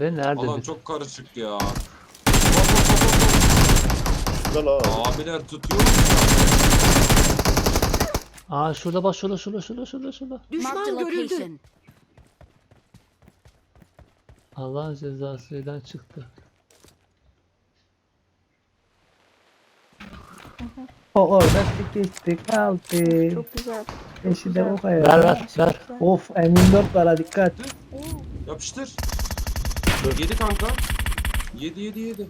Ve nerede? Alan çok karışık ya. Hop, hop. Abiler tutuyor mu? Aa şurada bak şurada şurada şurada şurada şurada. Düşman görüldü. Allah'ın cezasıyla çıktı. O orada sıkıştık kaldı. Çok güzel. Eşi de o Ver kaya. ver ver. Of M24 var ha dikkat. Yapıştır. Yedi kanka. Yedi yedi yedi.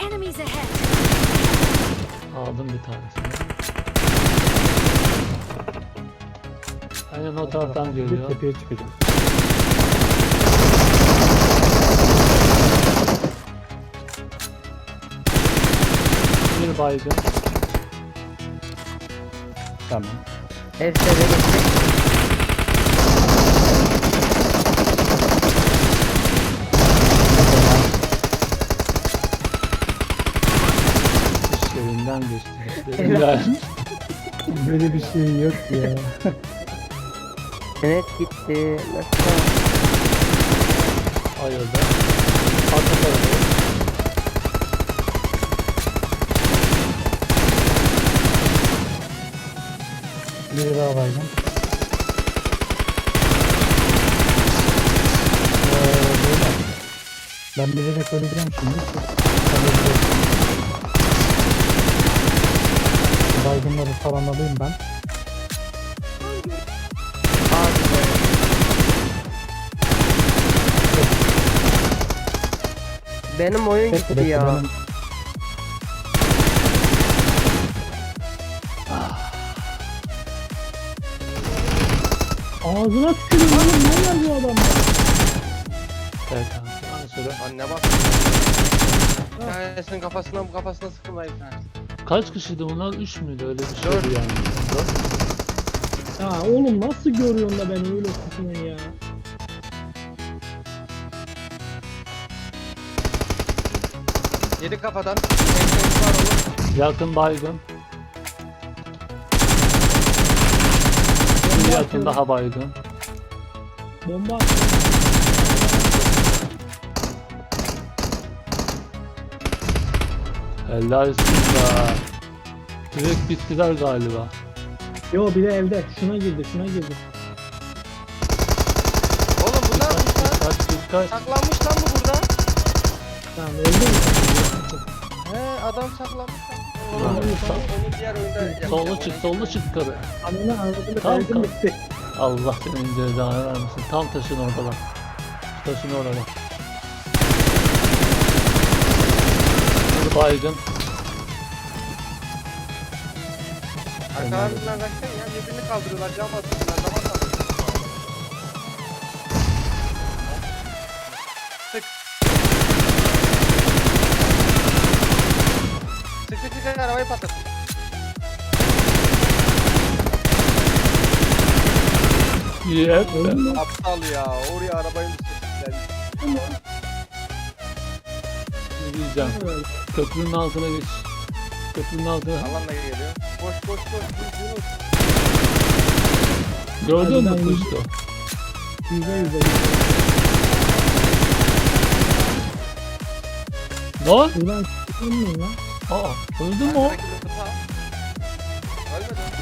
Enemies ahead. Aldım bir tanesini. Aynen o taraftan Bir geliyor. tepeye çıkacağım. Baygın. Tamam. Geçtik. İş yerinden geçti. Helal. Böyle bir şey yok ya. Evet gitti. Ayıldı. Arka tarafa. Bir daha baygın. Ee. Ben bilerek öleceğim şimdi. Baygınları falan alayım ben. Benim oyun gitti ya. benim- Ağzına tükürüyorum oğlum ne var bu adam Gel kanka. Bana söyle. Anne bak. Kayanesinin kafasına kafasına sıkılmayın. Kaç kişiydi bunlar? 3 müydü? Öyle bir Dört. şeydi yani. Ya oğlum nasıl görüyorsun da beni öyle tutuyorsun ya? Yedi kafadan. Yakın baygın. Bir yakın daha baygın. Bomba Helal olsun ya. Direkt bittiler galiba. Yo bir de evde. Şuna girdi şuna girdi. Oğlum bunlar Dikkat burada. dikkat. Saklanmış lan bu burada. Tamam öldü mü? He adam saklanmış lan. Lan, Onu, onu, onu diğer oyunda yapacağım. Sollu çık sollu çık. Tamam, Evde tamam. bitti. Allah senin cezanı vermesin. Tam taşın oradalar. Taşın orada. Bir baygın. Arkalarından kaçsana ya. Birbirini kaldırıyorlar. Cam atıyorlar. Sık arabayı patlat. Yep. Aptal ya. Oraya arabayı mı? Ne diyeceğim? Köprünün altına geç. Köprünün altına. Alan da geliyor. Koş koş koş. Yunus. Gördün mü kuştu? Yüze yüze. Lan! Çıkıyor muyum lan? Aa, öldü mü o? Ölmedi.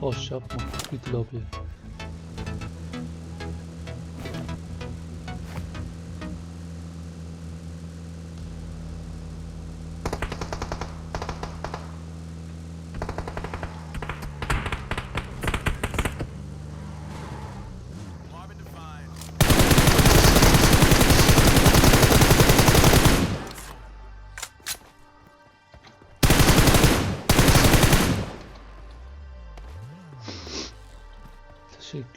Boş yapma. Git lobiye.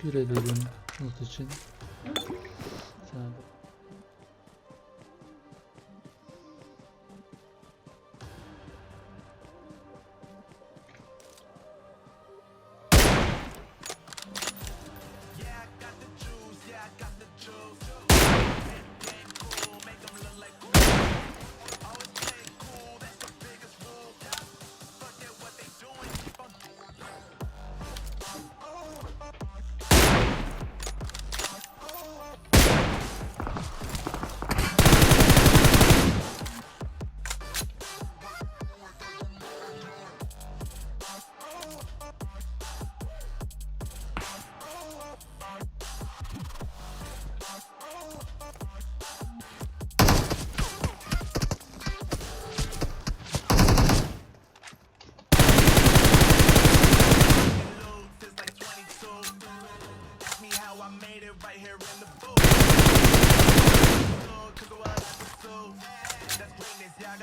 Teşekkür ederim not için.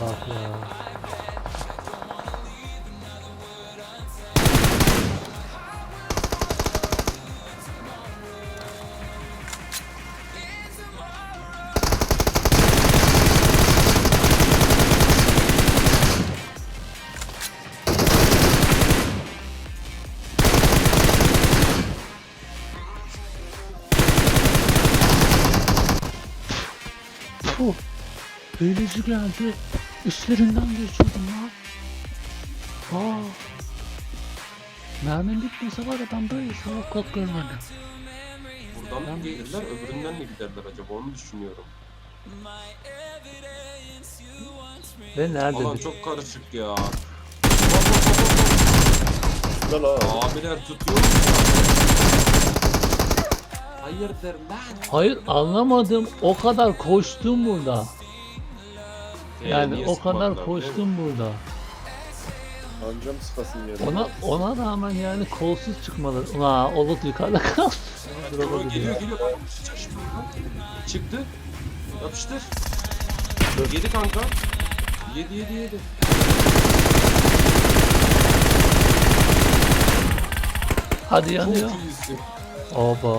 bak ya. Puh. Böyleci geldi. Üstlerinden geçiyordum lan. Aa. Mermim bitmese var ya ben böyle kok görmedim. Buradan mı gelirler öbüründen mi giderler acaba onu düşünüyorum. Ve nerede? Alan çok karışık ya. Lan o. Abiler tutuyor mu? Hayırdır lan? Hayır anlamadım. O kadar koştum burada. Yani o kadar koştum burada. Amcam sıfasın yerine. Ona ona rağmen yani kolsuz çıkmadı. Aa Olut yukarıda kaldı. Geliyor geliyor. Çıktı. Yapıştır. Yedi kanka. Yedi yedi yedi. Hadi Çok yanıyor. iyisin. Oba.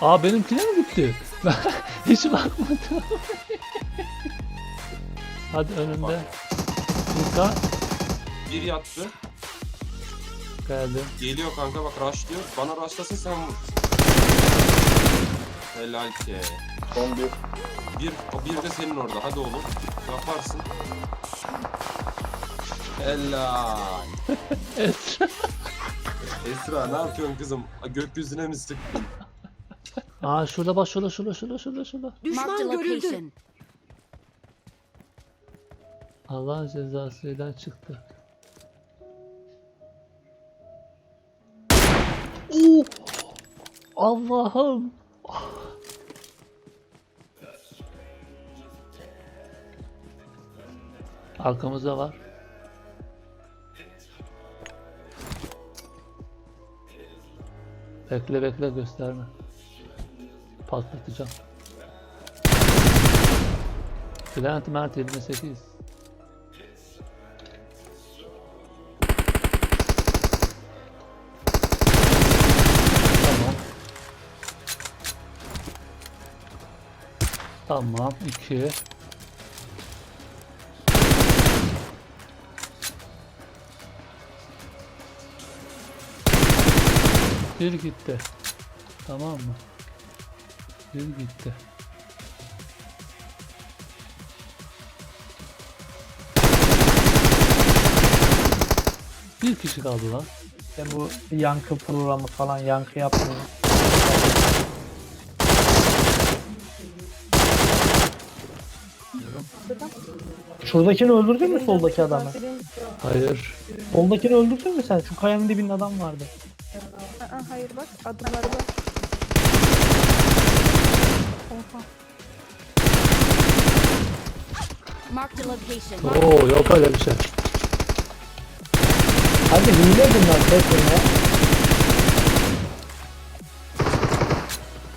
Aa benimkine mi gitti? Hiç bakmadım. Hadi önümde. Yuka Bir yattı. geldi. Geliyor kanka bak rush diyor. Bana rushlasın sen vur. Helal ki. Son bir. Bir, o bir de senin orada. Hadi oğlum. Yaparsın. Helal. Esra. Esra ne yapıyorsun kızım? Gökyüzüne mi sıktın? Aa şurada bak şurada şurada şurada şurada şurada. Düşman görüldü. Allah'ın cezası şeyden çıktı. Oo! Allah'ım. Arkamızda var. Bekle bekle gösterme. Patlatacağım. Bülent Mert 28. Tamam. Tamam 2. Bir gitti. Tamam mı? Bir gitti. Bir kişi kaldı lan. İşte bu yankı programı falan yankı yapmıyor. Şuradakini öldürdün mü soldaki adamı? Hayır. Soldakini öldürdün mü sen? Şu kayanın dibinde adam vardı. Aa, hayır bak adımları bak. Oha. A location. Oo yok öyle bir şey. Hadi hile bunlar tek ya.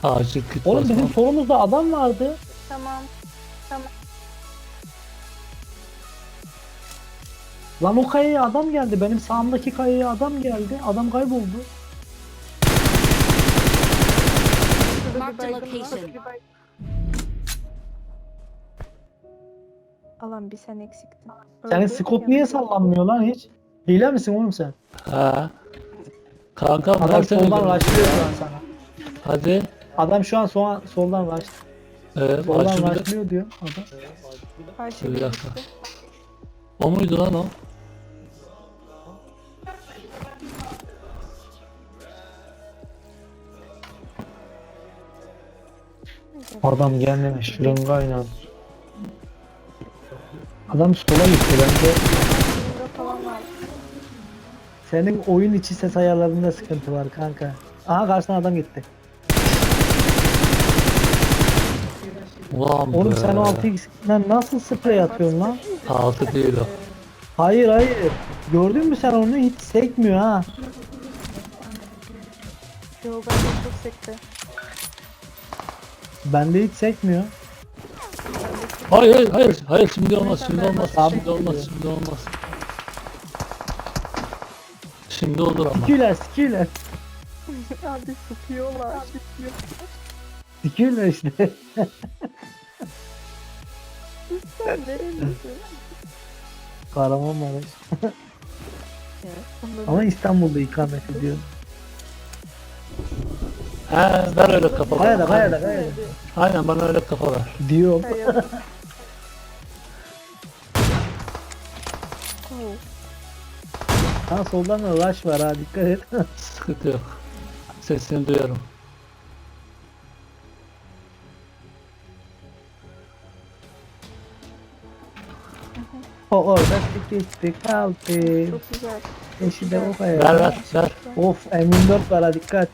Acil kit Oğlum bizim solumuzda adam vardı. Tamam. Tamam. Lan o kayaya adam geldi. Benim sağımdaki kayaya adam geldi. Adam kayboldu. Location. Bir baygın. Alan bir sen eksiktin. Senin skop niye sallanmıyor lan hiç? Hile misin oğlum sen? Ha. Kanka Adam soldan rushlıyor şu an sana. Hadi. Adam şu an soğan, soldan rush, Ee, soldan rushlıyor diyor adam. Bir bir dakika. O muydu lan o? Adam gelmemiş şırıngayla. Adam sola gitti bence. Burada falan var. Senin oyun içi ses ayarlarında sıkıntı var kanka. Aha karşısına adam gitti. Ulan Oğlum be. sen o 6x'den nasıl sprey atıyorsun lan? Altı değil o. Hayır hayır. Gördün mü sen onu hiç sekmiyor ha. Yo bence çok sekti. Bende hiç sekmiyor. Hayır hayır hayır. Hayır şimdi olmaz. Şimdi olmaz. Sabit Şimdi olmaz. Şimdi olmaz. Şimdi olur ama. Sikiyorlar sikiyorlar. Abi sıkıyorlar. Sıkıyor. Sikiyorlar işte. Sen nerelisin? Kahramanmaraş. Ama İstanbul'da ikamet ediyor. He ver öyle kafa. Kayada bana. kayada kayada. Aynen bana öyle kafa ver. Diyor. Ha soldan da rush var ha dikkat et. Sıkıntı yok. Sesini duyuyorum. o orada gitti kaldı. Çok güzel. Eşi de o Ver kaya. ver ver. Of M24 var ha dikkat.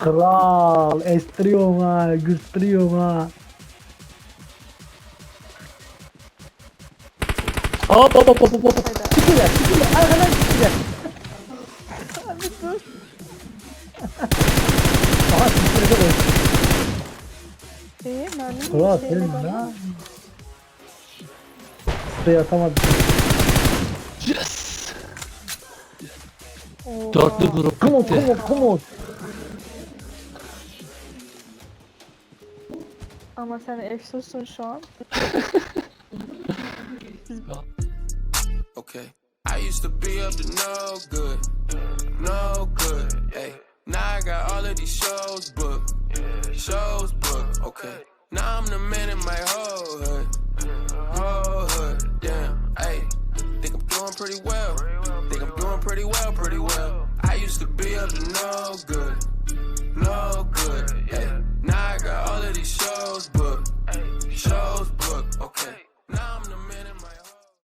Kral. Estiriyorum ha. Gürttürüyorum ha. Hop hop hop hop hop. Sikiler sikiler. Arkadan sikiler. Aha siktirdi o. iyi mermi Kral senin bak. ne? Sprey atamadım. Yes. Dörtlü grup Come on come on come on. Ama sen şu an. Okay. I used to be up to no good, no good. Hey, now I got all of these shows booked, shows booked. Okay, now I'm the man in my whole hood, whole hood. Damn, hey, think I'm doing pretty well. Think I'm doing pretty well, pretty well. I used to be up to no good, no good. Hey, now I got all of these shows booked. Shows booked, okay.